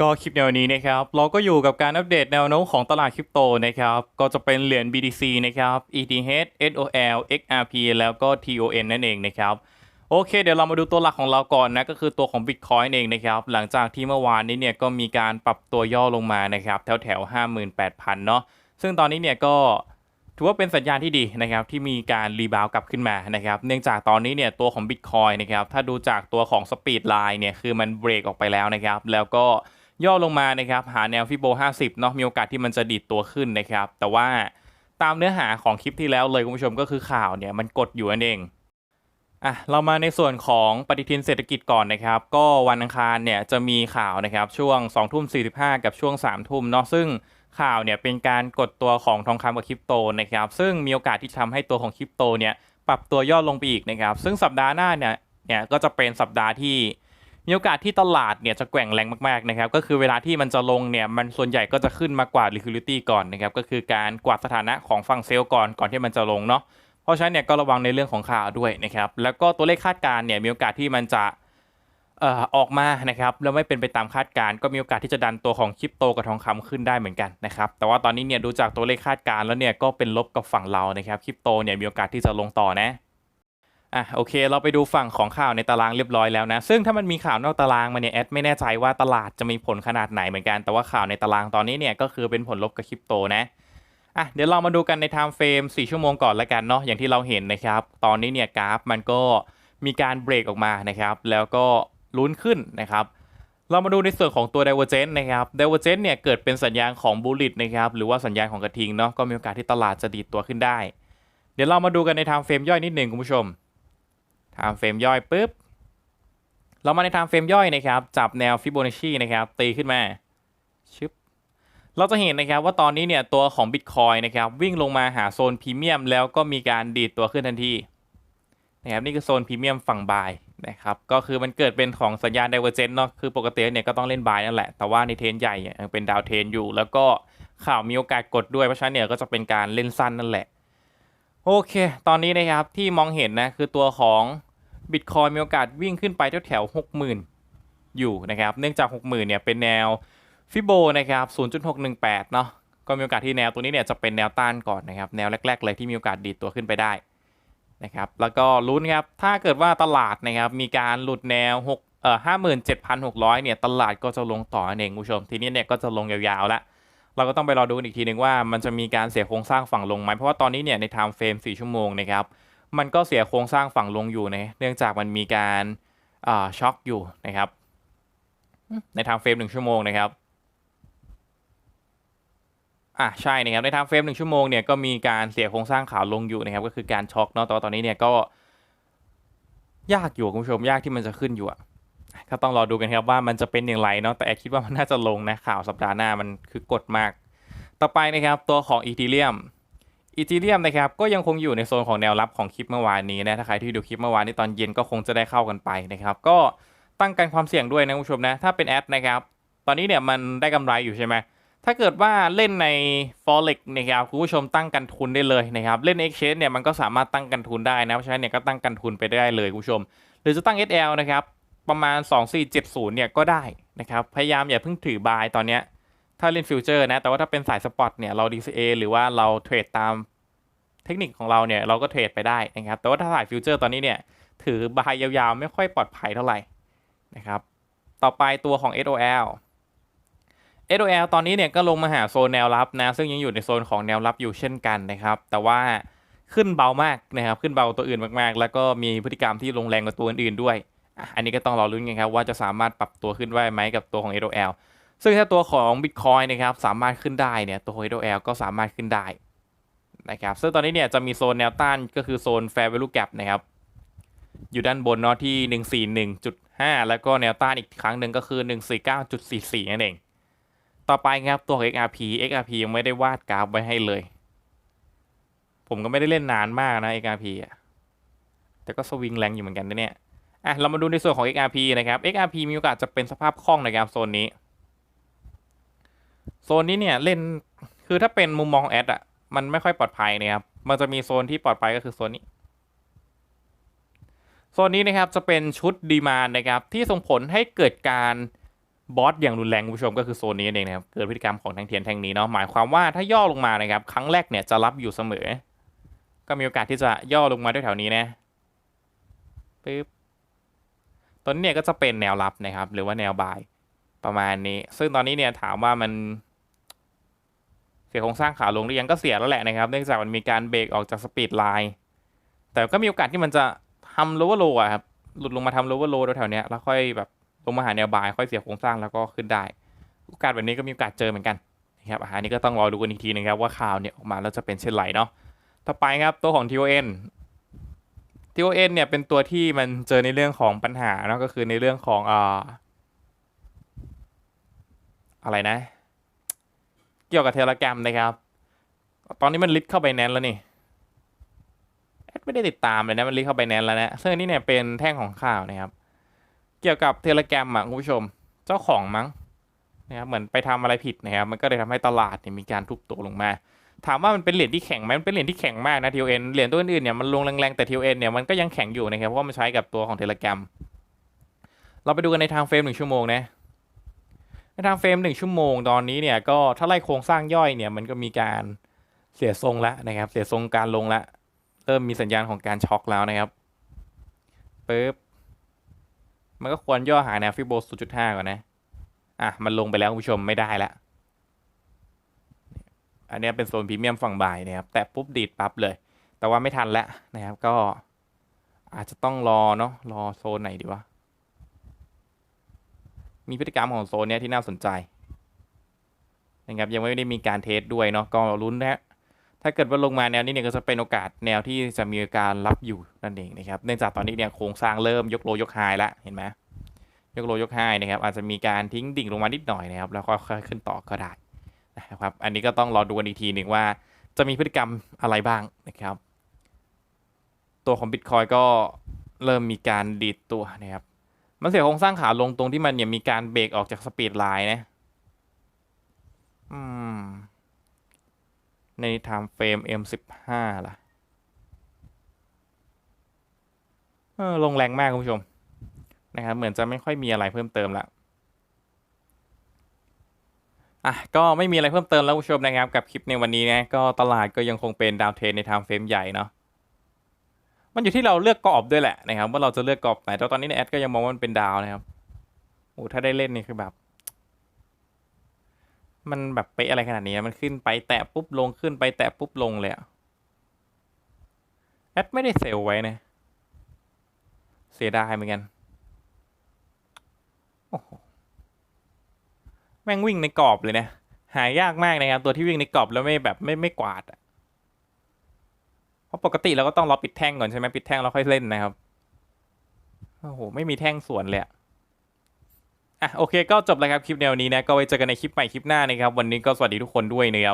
ก็คลิปในวันนี้นะครับเราก็อยู่กับการอัปเดตแนวโน้มของตลาดคริปโตนะครับก็จะเป็นเหรียญ BTC นะครับ ETH SOL XRP แล้วก็ TON นั่นเองนะครับโอเค เดี๋ยวเรามาดูตัวหลักของเราก่อนนะก็คือตัวของ Bitcoin เองนะครับหลังจากที่เมื่อวานนี้เนี่ยก็มีการปรับตัวย่อลงมานะครับแถวแถว58,000 เนาะซึ่งตอนนี้เนี่ยก็ถือว่าเป็นสัญญาณที่ดีนะครับที่มีการรีบาวกลับขึ้นมานะครับเนื่องจากตอนนี้เนี่ยตัวของ Bitcoin นะครับถ้าดูจากตัวของ Speed Line เนี่ยคือมันเบรกออกไปแล้วนะครับแล้วก็ ย่อลงมานะครับหาแนวฟิโบ 50 เนาะมีโอกาสที่มันจะดีดตัวขึ้นนะครับ แต่ว่าตามเนื้อหาของคลิปที่แล้วเลยคุณผู้ชมก็คือข่าวเนี่ยมันกดอยู่นั่นเองอะเรามาในส่วนของปฏิทินเศรษฐกิจก่อนนะครับ ก็วันอังคารเนี่ยจะมีข่าวนะครับช่วง2ทุ่ม45 กับช่วง3ทุ่มเนาะซึ่งข่าวเนี่ยเป็นการกดตัวของทองคำกับคริปโตนะครับซึ่งมีโอกาสที่จะทำให้ตัวของคริปโตเนี่ยปรับตัวย่อลงไปอีกนะครับ ซึ่งสัปดาห์หน้าเนี่ยเนี่ยก็จะเป็นสัปดาห์ที่ มีโอกาสที่ตลาดเนี่ยจะแกว่งแรงมากๆนะครับก็คือเวลาที่มันจะลงเนี่ยมันส่วนใหญ่ก็จะขึ้นมากว่า liquidity ก่อนนะครับก็คือการกวาดสถานะของฝั่งเซลล์ก่อนก่อนที่มันจะลงเนาะเพราะฉะนั้นเนี่ยก็ระวังในเรื่องของข่าวด้วยนะครับแล้วก็ตัวเลขคาดการณ์เนี่ยมีโอกาสที่มันจะออกมานะครับแล้วไม่เป็นไปตามคาดการณ์ก็มีโอกาสที่จะดันตัวของคริปโตกับทองคำขึ้นได้เหมือนกันนะครับแต่ว่าตอนนี้เนี่ยดูจากตัวเลขคาดการณ์แล้วเนี่ยก็เป็นลบกับฝั่งเรานะครับคริปโตเนี่ยมีโอกาสที่จะลงต่อนะ อะโอเค เราไปดูฝั่งของข่าวในตารางเรียบร้อยแล้วนะ ซึ่งถ้ามันมีข่าวนอกตารางมาเนี่ยแอดไม่แน่ใจว่าตลาดจะมีผลขนาดไหนเหมือนกัน แต่ว่าข่าวในตารางตอนนี้เนี่ยก็คือเป็นผลลบกับคริปโตนะอะเดี๋ยวเรามาดูกันใน time frame 4ชั่วโมงก่อนละกันเนาะอย่างที่เราเห็นนะครับ ตอนนี้เนี่ยกราฟมันก็มีการเบรกออกมานะครับ แล้วก็ลุ้นขึ้นนะครับ เรามาดูในส่วนของตัว d i v e r g e n c นะครับ d i v e r g e n c เนี่ยเกิดเป็นสัญญาณของ bullish นะครับหรือว่าสัญญาณของกระทิงเนาะก็มีโอกาสที่ตลาดจะดีดตัวขึ้นได้ เดี๋ยวเรามาดูกันใน time frame ย่อยนิดหนึ่งคุณผู้ชม time frame ย่อยปุ๊บ เรามาใน time frame ย่อยนะครับ จับแนว Fibonacci นะครับ ตีขึ้นมาชึบเราจะเห็นนะครับว่าตอนนี้เนี่ยตัวของ Bitcoin นะครับวิ่งลงมาหาโซนพรีเมียมแล้วก็มีการดีดตัวขึ้นทันทีนะครับนี่คือโซนพรีเมียมฝั่งบายนะครับก็คือมันเกิดเป็นของสัญญาณ Divergence เนาะคือปกติเนี่ยก็ต้องเล่นบายนั่นแหละ แต่ว่าในเทนใหญ่เนี่ยยังเป็นดาวเทนอยู่ แล้วก็ข่าวมีโอกาสกดด้วยเพราะฉะนั้นเนี่ยก็จะเป็นการเล่นสั้นนั่นแหละ โอเค ตอนนี้นะครับที่มองเห็นนะคือตัวของ Bitcoin มีโอกาสวิ่งขึ้นไปแถวแถว60,000 อยู่นะครับ เนื่องจาก 60,000เนี่ยเป็นแนวฟิโบนะครับ 0.618 เนาะก็มีโอกาสที่แนวตัวนี้เนี่ยจะเป็นแนวต้านก่อนนะครับ แนวแรก ๆ เลยที่มีโอกาสดีดตัวขึ้นไปได้นะครับ แล้วก็ลุ้นครับ ถ้าเกิดว่าตลาดนะครับมีการหลุดแนว6เอ่อ57,600 เนี่ย ตลาดก็จะลงต่อเองคุณผู้ชม ทีนี้เนี่ยก็จะลงยาวๆแล้ว เราก็ต้องไปรอดูอีกทีหนึ่งว่ามันจะมีการเสียโครงสร้างฝั่งลงไหมเพราะว่าตอนนี้เนี่ยใน time frame 4ชั่วโมงนะครับมันก็เสียโครงสร้างฝั่งลงอยู่นะเนื่องจากมันมีการาช็อคอยู่นะครับ ใน time frame 1ชั่วโมงนะครับอะใช่นะครับในทางเฟรมหนึ่งชั่วโมงเนี่ยก็มีการเสียโครงสร้างขาลงอยู่นะครับก็คือการช็อคเนาะแต่ตอนนี้เนี่ยก็ยากอยู่คุณผู้ชมยากที่มันจะขึ้นอยู่อะ ก็ต้องรอดูกันครับว่ามันจะเป็นอย่างไรเนาะแต่แอคิดว่ามันน่าจะลงนะข่าวสัปดาห์หน้ามันคือกดมาก ต่อไปนะครับตัวของอีทีเรียมอีทีเรียมนะครับก็ยังคงอยู่ในโซนของแนวรับของคลิปเมื่อวานนี้นะถ้าใครที่ดูคลิปเมื่อวานนี้ตอนเย็นก็คงจะได้เข้ากันไปนะครับก็ตั้งกันความเสี่ยงด้วยนะคุณผู้ชมนะถ้าเป็นแอดนะครับตอนนี้เนี่ยมันได้กำไรอยู่ใช่ไหมถ้าเกิดว่าเล่นใน forex นะครับคุณผู้ชมตั้งกันทุนได้เลยนะครับเล่น exchange เนี่ยมันก็สามารถตั้งกันทุนได้นะเพราะฉะนั้นเนี่ยก็ตั้งกันทุนไปได้เลยคุณผู้ชม หรือจะตั้ง SL นะครับ ประมาณ 2470 เนี่ยก็ได้นะครับ พยายามอย่าเพิ่งถือบายตอนเนี้ย ถ้าเล่นฟิวเจอร์นะ แต่ว่าถ้าเป็นสายสปอตเนี่ยเรา DCA หรือว่าเราเทรดตามเทคนิคของเราเนี่ยเราก็เทรดไปได้นะครับ แต่ว่าถ้าสายฟิวเจอร์ตอนนี้เนี่ยถือบายยาวๆ ไม่ค่อยปลอดภัยเท่าไหร่นะครับ ต่อไปตัวของ SOL SOL ตอนนี้เนี่ยก็ลงมาหาโซนแนวรับนะ ซึ่งยังอยู่ในโซนของแนวรับอยู่เช่นกันนะครับ แต่ว่าขึ้นเบามากนะครับ ขึ้นเบาตัวอื่นมากๆ แล้วก็มีพฤติกรรมที่ลงแรงกว่าตัวอื่นๆด้วย อันนี้ก็ต้องรอรุ้นกันครับว่าจะสามารถปรับตัวขึ้นได้ไหมกับตัวของ SOL ซึ่งถ้าตัวของ Bitcoin นะครับสามารถขึ้นได้เนี่ยตัวของ SOL ก็สามารถขึ้นได้นะครับซึ่งตอนนี้เนี่ยจะมีโซนแนวต้านก็คือโซน Fair Value Gap นะครับอยู่ด้านบนเนาะที่ 141.5 แล้วก็แนวต้านอีกครั้งหนึ่งก็คือ 149.44 นั่นเอง ต่อไปครับตัวของ XRP XRP ยังไม่ได้วาดกราฟไว้ให้เลย ผมก็ไม่ได้เล่นนานมากนะ XRP อะแต่ก็สวิงแรงอยู่เหมือนกันนะเนี่ย อะเรามาดูในส่วนของ XRP นะครับ XRP มีโอกาสจะเป็นสภาพคล่องนะครับโซนนี้ โซนนี้เนี่ยเล่นคือถ้าเป็นมุมมองของแอดอะมันไม่ค่อยปลอดภัยนะครับ มันจะมีโซนที่ปลอดภัยก็คือโซนนี้ โซนนี้นะครับจะเป็นชุดดีมานนะครับ ที่ส่งผลให้เกิดการบอสอย่างรุนแรงคุณผู้ชมก็คือโซนนี้เองนะครับ เกิดพฤติกรรมของแทงเทียนแทงนี้เนาะหมายความว่าถ้าย่อลงมานะครับ ครั้งแรกเนี่ยจะรับอยู่เสมอ ก็มีโอกาสที่จะย่อลงมาด้วยแถวนี้นะปึ๊บ ต้นเนี่ยก็จะเป็นแนวรับนะครับ หรือว่าแนวบายประมาณนี้ ซึ่งตอนนี้เนี่ยถามว่ามันเสียโครงสร้างขาลงหรือยังก็เสียแล้วแหละนะครับ เนื่องจากมันมีการเบรกออกจากสปีดไลน์แต่ก็มีโอกาสที่มันจะทำโลเวอร์โลอะครับหลุดลงมาทำโลเวอร์โลแถวๆเนี้ยแล้วค่อยแบบลงมาหาแนวบาย ค่อยเสียโครงสร้างแล้วก็ขึ้นได้โอกาสแบบนี้ก็มีโอกาสเจอเหมือนกันนะครับอันนี้ก็ต้องรอดูกันอีกทีนะครับว่าข่าวเนี่ยออกมาแล้วจะเป็นเช่นไรเนาะต่อไปครับตัวของ TON TON เนี่ยเป็นตัวที่มันเจอในเรื่องของปัญหาเนาะก็คือในเรื่องของอ่าอะไรนะ เกี่ยวกับเทเลกรมนะครับ ตอนนี้มันลิสเข้าไปแนนแล้วนี่แอดไม่ได้ติดตามเลยนะมันลิสเข้าไปแนนแล้วนะซึ่งนนี้เนี่ยเป็นแท่งของข่าวนะครับ เกี่ยวกับเทเลกรมอะคุณผู้ชมเจ้าของมั้งนะครับเหมือนไปทำอะไรผิดนะครับมันก็เลยทำให้ตลาดเนี่ยมีการทุบตัวลงมา ถามว่ามันเป็นเหรียญที่แข็งไหมมันเป็นเหรียญที่แข็งมากนะ TON เหรียญตัวอื่นๆเนี่ยมันลงแรงๆแต่ TON เนี่ยมันก็ยังแข็งอยู่นะครับเพราะว่ามันใช้กับตัวของเทเลกรมเราไปดูกันในทางเฟรมหนึ่งชั่วโมงนะในทางเฟรมหนึ่งชั่วโมงตอนนี้เนี่ยก็ถ้าไล่โครงสร้างย่อยเนี่ยมันก็มีการเสียทรงแล้วนะครับ เสียทรงการลงแล้วเริ่มมีสัญญาณของการช็อกแล้วนะครับปึ๊บมันก็ควรย่อหาแนวฟิโบ0.5ก่อนนะอะมันลงไปแล้วคุณผู้ชมไม่ได้ละ อันนี้เป็นโซนพรีเมียมฝั่งบ่ายนะครับ แต่ปุ๊บดีดปั๊บเลย แต่ว่าไม่ทันแล้วนะครับ ก็อาจจะต้องรอเนาะ รอโซนไหนดีวะ มีพฤติกรรมของโซนเนี้ยที่น่าสนใจนะครับ ยังไม่ได้มีการเทสด้วยเนาะ ก็ลุ้นนะถ้าเกิดว่าลงมาแนวนี้เนี่ยก็จะเป็นโอกาสแนวที่จะมีการรับอยู่นั่นเองนะครับ เนื่องจากตอนนี้เนี่ยโครงสร้างเริ่มยกโลยกไฮแล้วเห็นไหมยกโลยกไฮนะครับอาจจะมีการทิ้งดิ่งลงมานิดหน่อยนะครับ แล้วก็ค่อยขึ้นต่อก็ได้ นะครับ อันนี้ก็ต้องรอดูกันอีกทีหนึ่งว่า จะมีพฤติกรรมอะไรบ้างนะครับ ตัวของ Bitcoin ก็เริ่มมีการดีดตัวนะครับ มันเสียโครงสร้างขาลงตรงที่มันเนี่ยมีการเบรกออกจากสปีดไลน์นะอืม ใน time frame M15 ล่ะเออลงแรงมากคุณผู้ชมนะครับเหมือนจะไม่ค่อยมีอะไรเพิ่มเติมละ อะก็ไม่มีอะไรเพิ่มเติมแล้วคุณผู้ชมนะครับกับคลิปในวันนี้นะก็ตลาดก็ยังคงเป็นดาวเทรนใน time frame ใหญ่เนาะมันอยู่ที่เราเลือกกรอบด้วยแหละนะครับว่าเราจะเลือกกรอบไหนแต่ตอนนี้ในแอดก็ยังมองว่ามันเป็นดาวนะครับโอ้ถ้าได้เล่นนี่คือแบบ มันแบบเป๊ะอะไรขนาดนี้มันขึ้นไปแตะปุ๊บลงขึ้นไปแตะปุ๊บลงเลยอะแอดไม่ได้เซลล์ไว้นะเสียดายเหมือนกัน โอ้โห แม่งวิ่งในกรอบเลยนะ หายากมากนะครับ ตัวที่วิ่งในกรอบแล้วไม่แบบไม่ไม่กวาดอะเพราะปกติเราก็ต้องรอปิดแท่งก่อนใช่ไหมปิดแท่งแล้วค่อยเล่นนะครับโอ้โหไม่มีแท่งสวนเลยอะอะโอเคก็จบแล้วครับคลิปแนวนี้นะก็ไว้เจอกันในคลิปใหม่คลิปหน้านะครับ วันนี้ก็สวัสดีทุกคนด้วยนะครับ